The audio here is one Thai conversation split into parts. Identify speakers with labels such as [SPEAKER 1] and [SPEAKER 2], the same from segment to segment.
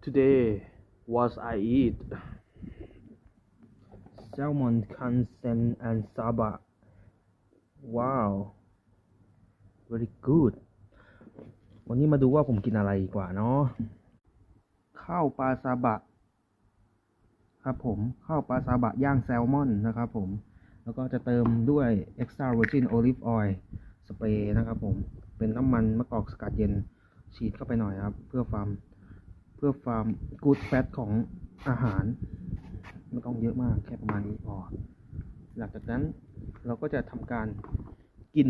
[SPEAKER 1] Today was I eat salmon kansen and saba. Wow, very good. วันนี้มาดูว่าผมกินอะไรดีกว่าเนาะข้าวปลาซาบะ ครับผมข้าวปลาซาบะย่างแซลมอนนะครับผมแล้วก็จะเติมด้วย extra virgin olive oil สเปรย์นะครับผมเป็นน้ำมันมะกอกสกัดเย็นฉีดเข้าไปหน่อยครับ เพื่อความ พื่อความกูดแฟตของอาหาร ไม่ต้องเยอะมากแค่ประมาณนี้พอหลังจากนั้นเราก็จะทำการกิน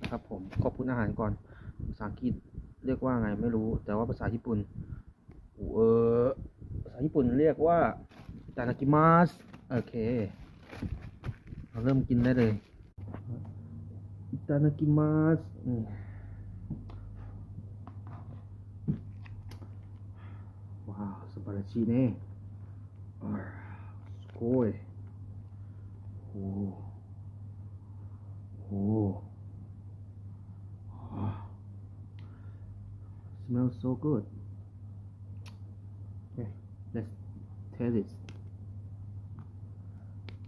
[SPEAKER 1] นะครับผมขอบคุณอาหารก่อนภาษาอังกฤษเรียกว่าไงไม่รู้ แต่ว่าภาษาญี่ปุ่นเออภาษาญี่ปุ่นเรียกว่าอิตานากิมัสโอเค เราเริ่มกินได้เลยอิตานากิมัสอืม ว้าวสปาราชิเน่อ่าสโกยโอ้โห Ah. smells so good. Okay, let's taste it.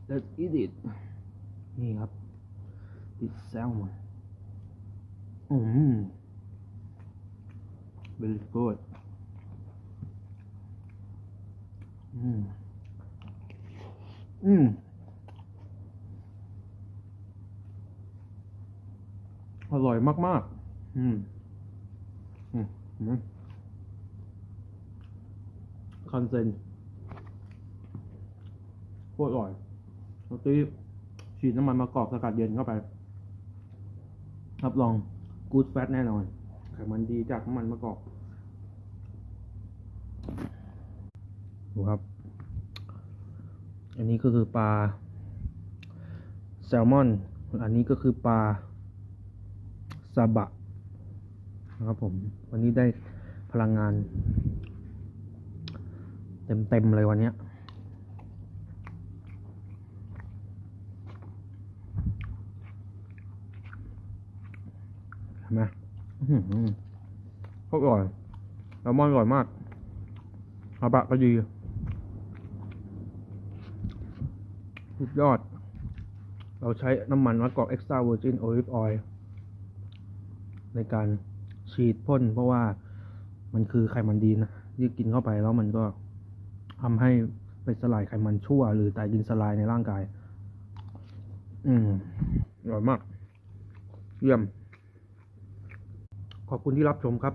[SPEAKER 1] Let's eat it. นี่ครับ this salmon อืม very good อืม อืม อร่อยมาก ๆ อืม อืมอืมคอนเซนโคตรอร่อยแล้วตีฉีดน้ำมันมะกอกสกัดเย็นเข้าไป รับรองกูดแฟตแน่นอนไขมันดีจากน้ำมันมะกอก ดูครับ อันนี้ก็คือปลาแซลมอน อันนี้ก็คือปลาซาบะนะครับผม วันนี้ได้พลังงาน เต็ม ๆ เลยวันนี้เห็นไหมอื้อหือโคตรอร่อยแซลมอนอร่อยมากซาบะก็ดี สุดยอด เราใช้น้ำมันมะกอก extra virgin olive oil ในการฉีดพ่น เพราะว่ามันคือไขมันดีนะที่กินเข้าไปแล้วมันก็ทำให้ไปสลายไขมันชั่ว หรือไตรกลินสลายในร่างกาย อืมอร่อยมาก เยี่ยม ขอบคุณที่รับชมครับ